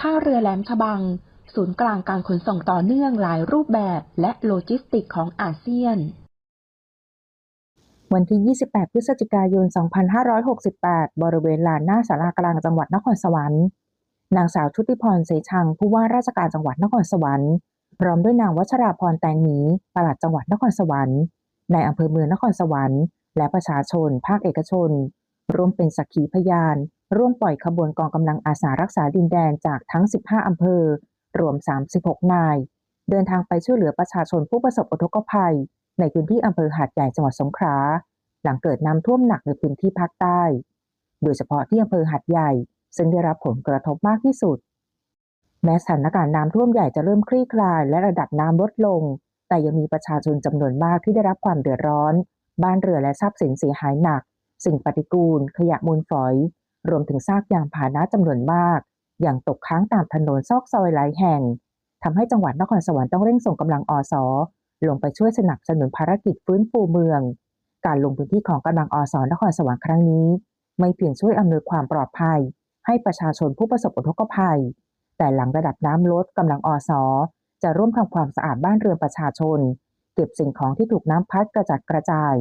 ท่าเรือแหลมฉบัง ศูนย์กลางการขนส่งต่อเนื่องหลายรูปแบบและโลจิสติกของอาเซียน วันที่ 28 พฤศจิกายน 2568 บริเวณลานหน้าสารากลางจังหวัดนครสวรรค์นางสาวชุติพรเสชังผู้ว่าราชการจังหวัดนครสวรรค์พร้อมด้วยนางวัชราพรแตงหมีปลัดจังหวัดนครสวรรค์ในอำเภอเมืองนครสวรรค์ และประชาชน ภาคเอกชน ร่วมเป็นสักขีพยาน ร่วมปล่อยขบวนกองกำลังอาสารักษาดินแดนจากทั้ง 15 อำเภอ รวม 36 นาย เดินทางไปช่วยเหลือประชาชนผู้ประสบอุทกภัย ในพื้นที่อำเภอหาดใหญ่จังหวัดสงขลา หลังเกิดน้ำท่วมหนักในพื้นที่ภาคใต้ โดยเฉพาะที่อำเภอหัดใหญ่ ซึ่งได้รับผลกระทบมากที่สุด แม้สถานการณ์น้ำท่วมใหญ่จะเริ่มคลี่คลาย และระดับน้ำลดลง แต่ยังมีประชาชนจำนวนมากที่ได้รับความเดือดร้อน บ้านเรือและทรัพย์สินเสียหายหนัก สิ่งปฏิกูล ขยะมูลฝอย รวมถึงซากยานพาหนะจำนวนมาก อย่างตกค้างตามถนนซอกซอยหลายแห่งทำให้จังหวัดนครสวรรค์ต้องเร่งส่งกำลังอสลงไปช่วยสนับสนุนภารกิจฟื้นฟูเมือง การลงพื้นที่ของกำลังอสนครสวรรค์ครั้งนี้ ไม่เพียงช่วยอำนวยความปลอดภัย ให้ประชาชนผู้ประสบอุทกภัย แต่หลังระดับน้ำลดกำลังอสจะร่วมทำความสะอาดบ้านเรือนประชาชน เก็บสิ่งของที่ถูกน้ำพัดกระจัดกระจาย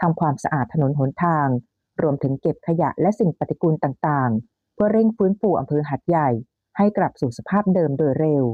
ทำความสะอาดถนนหนทาง รวมถึงเก็บขยะและสิ่งปฏิกูลต่างๆ เพื่อเร่งฟื้นฟูอำเภอหัดใหญ่ให้กลับสู่สภาพเดิมโดยเร็ว